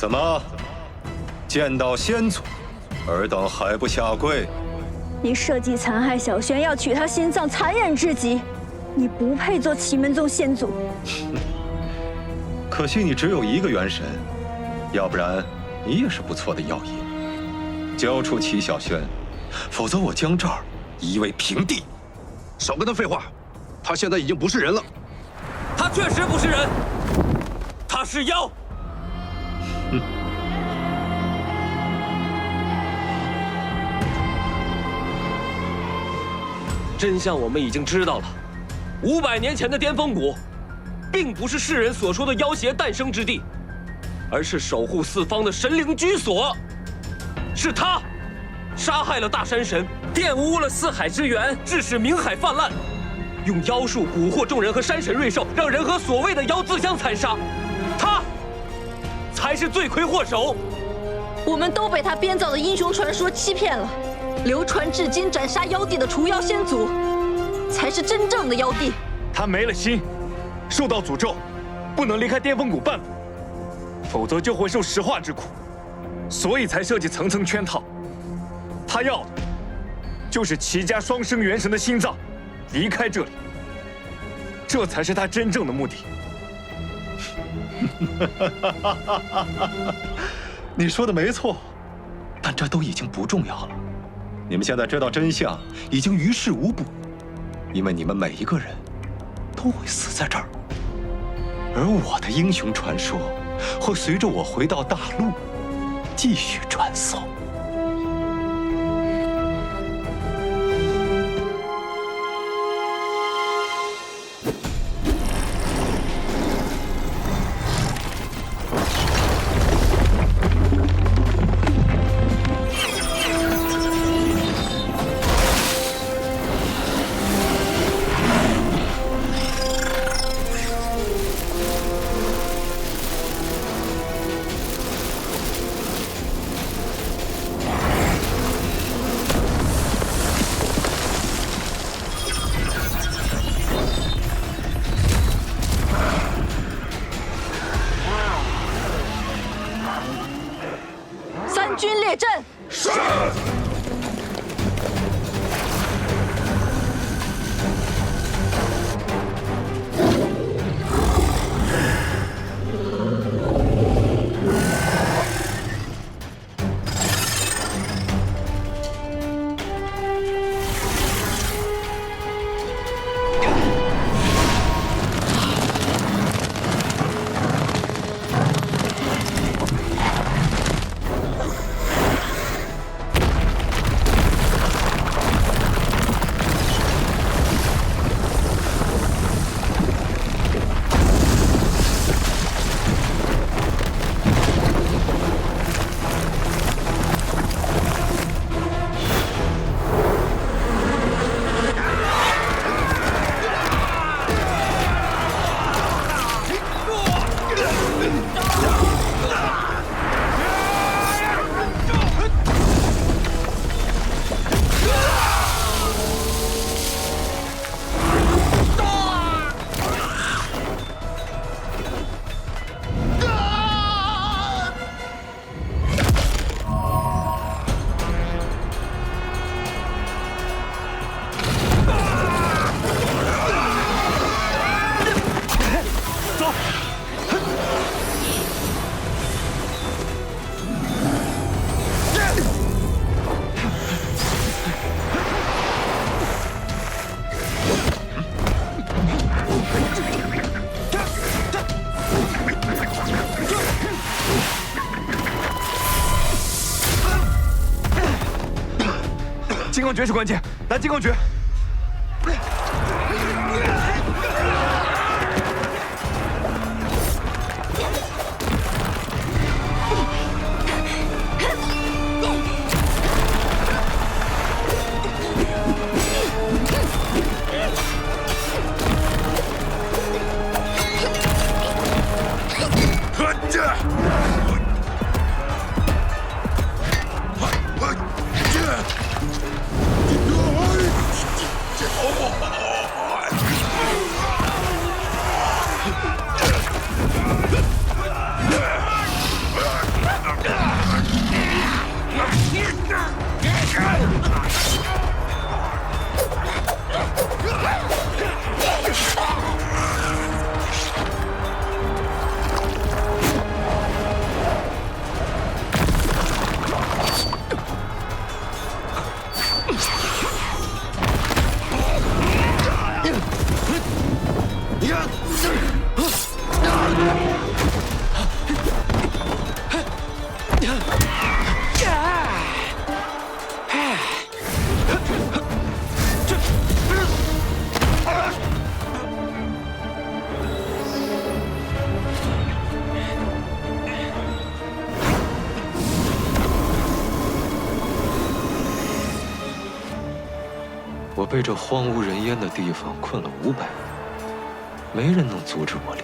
怎么，见到先祖，尔等还不下跪？你设计残害小轩，要取他心脏，残忍至极。你不配做祁门宗先祖。可惜你只有一个元神，要不然你也是不错的药引。交出祁小轩，否则我将这儿夷为平地。少跟他废话，他现在已经不是人了。他确实不是人，他是妖。真相我们已经知道了，五百年前的巅峰谷，并不是世人所说的妖邪诞生之地，而是守护四方的神灵居所。是他，杀害了大山神，玷污了四海之源，致使冥海泛滥，用妖术蛊惑众人和山神瑞兽，让人和所谓的妖自相残杀。他，才是罪魁祸首。我们都被他编造的英雄传说欺骗了。流传至今斩杀妖帝的除妖仙祖，才是真正的妖帝。他没了心，受到诅咒，不能离开巅峰谷半步，否则就会受石化之苦，所以才设计层层圈套。他要的，就是齐家双生元神的心脏，离开这里。这才是他真正的目的。你说的没错，但这都已经不重要了。你们现在知道真相，已经于事无补，因为你们每一个人都会死在这儿，而我的英雄传说会随着我回到大陆继续传颂。列阵。是。金刚诀是关键，来金刚诀。我被这荒无人烟的地方困了五百年。没人能阻止我离